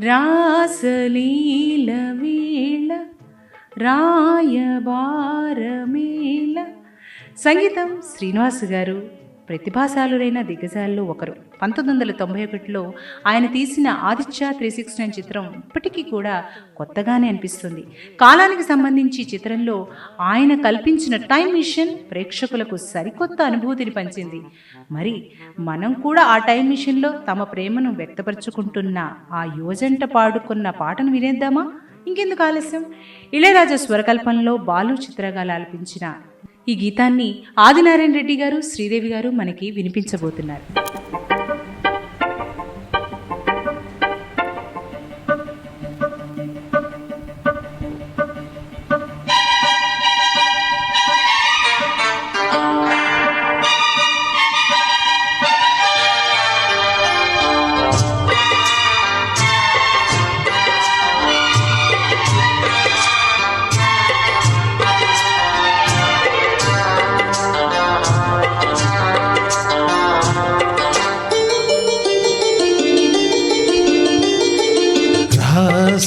రాసలీల వేళ రాయబారమేళ సంగీతం శ్రీనివాస్ గారు. ప్రతిభాశాలురైన దిగ్గజాల్లో ఒకరు. పంతొమ్మిది వందల తొంభై ఒకటిలో ఆయన తీసిన ఆదిత్య త్రీ సిక్స్ నైన్ చిత్రం ఇప్పటికీ కూడా కొత్తగానే అనిపిస్తుంది. కాలానికి సంబంధించి చిత్రంలో ఆయన కల్పించిన టైం మిషన్ ప్రేక్షకులకు సరికొత్త అనుభూతిని పంచింది. మరి మనం కూడా ఆ టైం మిషన్లో తమ ప్రేమను వ్యక్తపరుచుకుంటున్న ఆ యువజంట పాడుకున్న పాటను వినేద్దామా? ఇంకెందుకు ఆలస్యం? ఇళయరాజా స్వరకల్పనలో బాలు చిత్రగాలు ఆలపించిన ఈ గీతాన్ని ఆదినారాయణ రెడ్డి గారు శ్రీదేవి గారు మనకి వినిపించబోతున్నారు.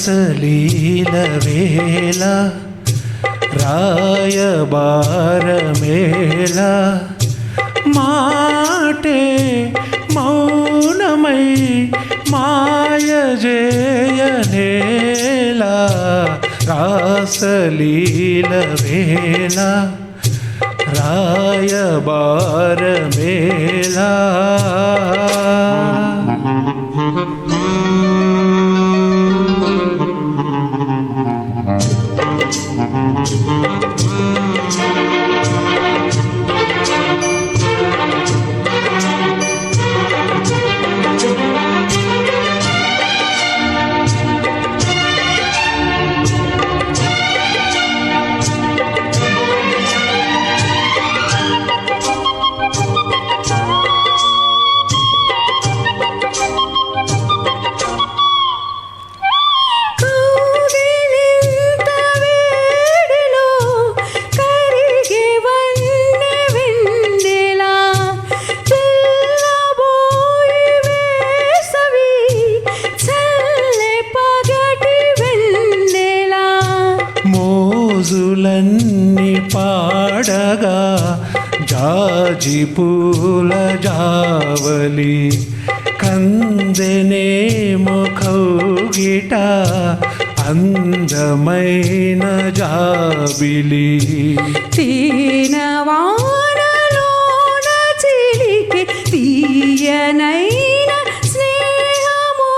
రాసలీల వేళ రాయబారమేళ మాటే మౌనమై మాయ జయనేల రాసలీల వేళ రాయబారమేళ జాజి పూల జావలి కందెనేమో కౌగిట అందమైన జాబిలి. తేనవానలోన చిలికి తీయనైన స్నేహము.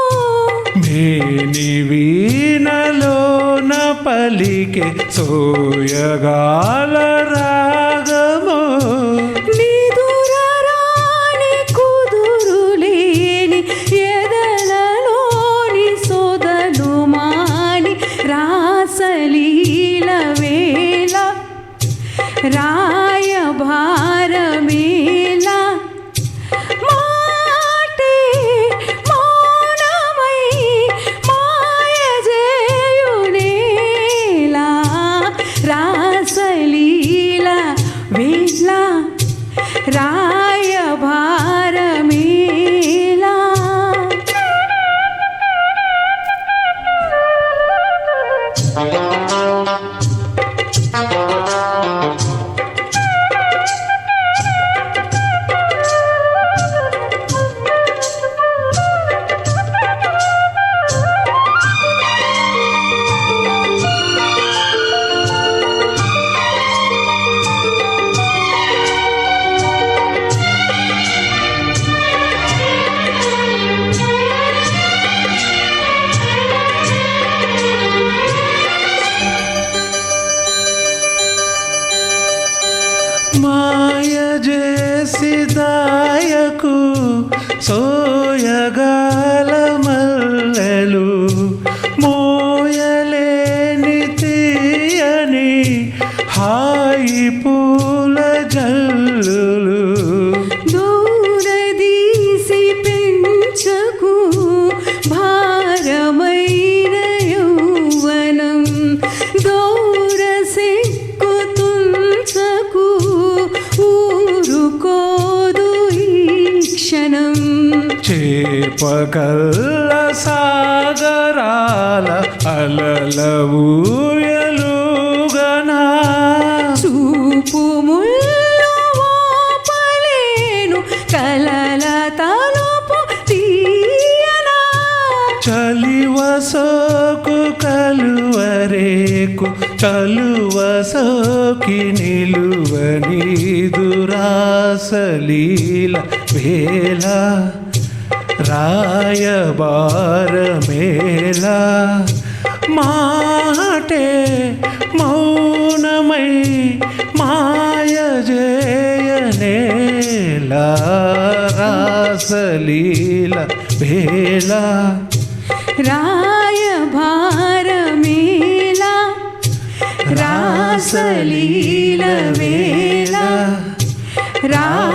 మేని వీణలోన పలికే సోయగాల राय भार मेला माटे मौनमयी माय जेयुनेला रासलीला वेला राय भार मेला మాయ చేసి దాయకు సోయగా క్షణం చేపకల్ల సాగరాల అలలవూయ నీకు చలువ సోకి నిలువ నీదురాసలీల వేళ రాయబార మేళ మాటే మౌనమై మాయ జయనేల రాసలీల వేళ. రా రాసలీల వేళ. రా